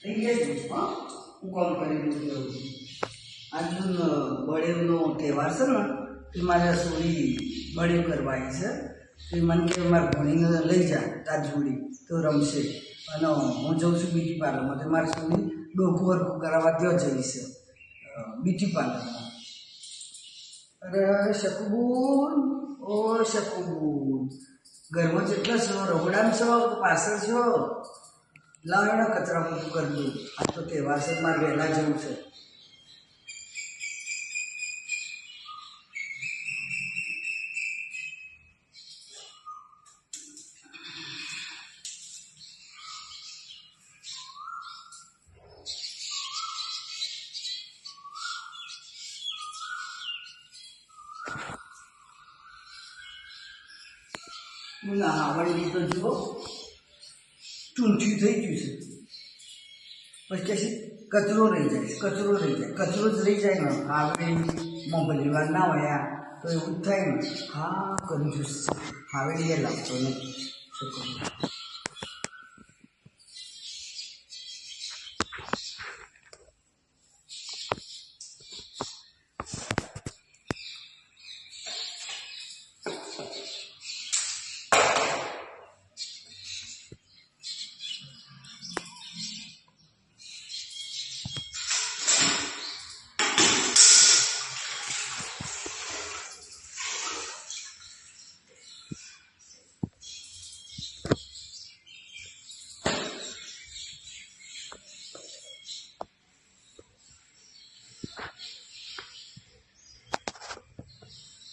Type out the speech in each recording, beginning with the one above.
છું હા? હું કોલ કરી છું. આજનો બળેવનો તહેવાર છે ને, એ મારે સોરી બળેવ કરવાની છે. એ મને કે મારે ભણીને લઈ જા તાર જોડી તો રમશે. અને હું જઉં છું બ્યુટી પાર્લરમાં, તો મારે સોરી ડોકું વર્કું કરાવવા ત્યાં જઈશ બ્યુટી પાર્લરમાં. અરે, શકુબૂન, ઓ શકુબૂન. ઘરમાં જેટલા છો રગડામાં છો, પાછળ છો? લાવ કચરા પોતું કરવું આ તો છે, મારે વહેલા જવું છે. ના આવડી તો જુઓ. ચૂંચ્યું થઈ ગયું છે. પછી કહે છે, કચરો રહી જાય, કચરો રહી જાય, કચરો જ રહી જાય ને. આવે મોબાઈલ વાર ના હોય તો એવું થાય ને. હા કંજૂસ એ લાગતો નથી. શું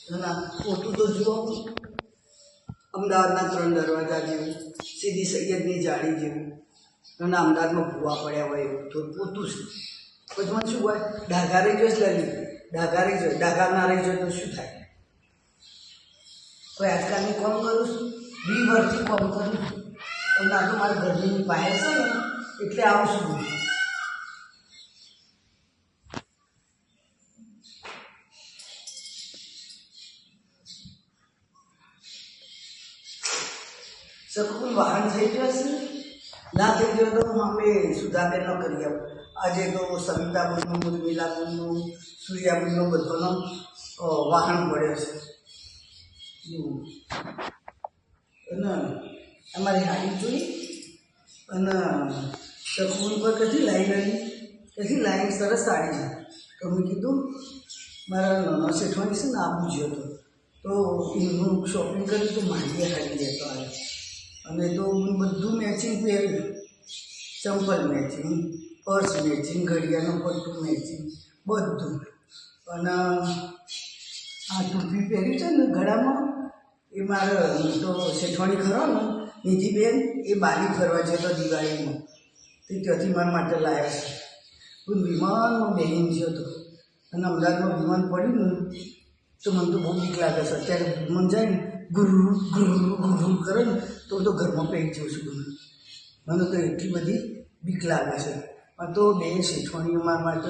ખોટું તો જુઓ. અમદાવાદના ત્રણ દરવાજા જેવું, સીધી સૈયદની જાળી જેવું. અને અમદાવાદમાં ભૂવા પડ્યા હોય એવું તો પોતું છે. પછી મને શું હોય? ડાઘા રહી જોઈએ લલી. ડાઘા રહી જોઈએ ડાઘા ના રહી જોઈએ તો શું થાય? કોઈ આજકાલની કોમ કરું છું? વી વર્ષથી કોમ કરું છું. પણ આ તો મારા ઘરની બહાર છે ને, એટલે આવું છું હું. વાહન થઈ છે ના થઈ ગયો તો અમે ન કરી આવું. આજે તો સવિતાબેનનું ઉર્મિલાબેનનું સૂર્યાબેનનું બધાનો વાહન મળ્યો છે. અને અમારી હાડી જોઈ? અને શકુન પર કથી લાઈન આવી? કથી લાઈન સરસ સાડી છે. તો મેં કીધું, મારા નાનો શેઠવાની છે ને આબુ જ્યો હતો તો એનું શોપિંગ કર્યું તો માંડીએ હાડી લેતો આવ્યો અને તો બધું મેચિંગ પહેર્યું ચંપલ મેચિંગ પર્સ મેચિંગ ઘડિયાળનું પટ્ટું મેચિંગ બધું. અને આ ટોપી પહેર્યું છે ને ગળામાં, એ મારા તો શેઠવાણી ખરો ને નિધિબેન એ બાલી ફરવા જતો દિવાળીમાં. તે ત્યાંથી મારા માટે લાવ્યા છે. હું વિમાનમાં બેહીન ગયો હતો અને અમદાવાદમાં વિમાન પડ્યું ને તો મને તો બહુ બીક લાગે છે. અત્યારે મન જાય ને, ગુરુ ગુરુ ગુરુ કરે ને તો હું તો ઘરમાં પહેરી જઉં છું મને મને તો એટલી બધી બીક લાગે છે. આ તો બે શેઠવાણીઓ મારા માટે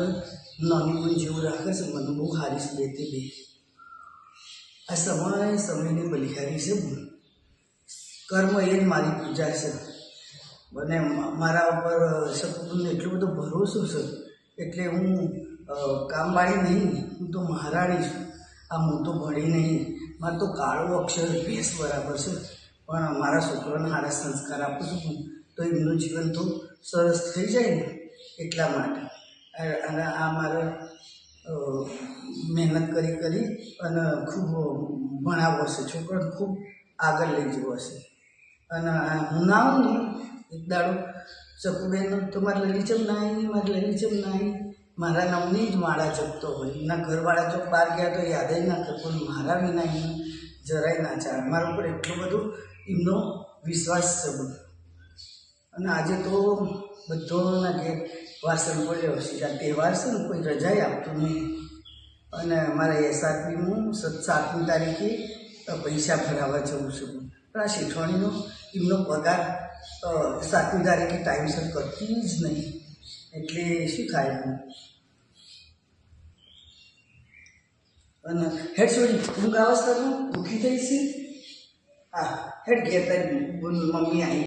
નાની મન જેવું રાખે છે, મને બહુ સારી છે બે તે બે. આ સમય સમયની બલિહારી છે બોલ. કર્મ એ જ મારી પૂજા છે. અને મારા ઉપર શકુબુનને એટલો બધો ભરોસો છે. એટલે હું કામવાળી નહીં, હું તો મહારાણી છું. આ હું તો ભણી નહીં. મારે તો કાળો અક્ષર ભેસ બરાબર છે. પણ મારા છોકરાને સારા સંસ્કાર આપું છું તો એમનું જીવન તો સરસ થઈ જાય ને એટલા માટે. અને આ મારે મહેનત કરી કરી અને ખૂબ ભણાવવો છે. છોકરાને ખૂબ આગળ લઈ જવો છે. અને હું ના આવું ને, એક દાડો ચકુબેન તો મારે લલીચમ નાઈ મારે લલીચમ નાઈ મારા નામની જ માળા જપતો હોય. એના ઘરવાળા જો બહાર ગયા તો યાદ જ ના કરે. પણ મારા વિના એને જરાય ના ચાલે. મારા ઉપર એટલું બધું એમનો વિશ્વાસ છે અને આજે તો બધોના ઘેર વાસણ પડ્યો છે આ તહેવાર છે ને, કોઈ રજાએ આપતું નહીં. અને મારા સત સાતમી તારીખે પૈસા ભરાવવા જવું છું. પણ આ શેઠવાણીનો એમનો પગાર સાતમી તારીખે ટાઈમસર કરતી જ નહીં. એટલે શું થાય અને હેડ છોડી, ઊંઘ અવસ્થામાં ભૂખી થઈ છે હા, હેડ ઘેર તારી બોલ મમ્મી આવી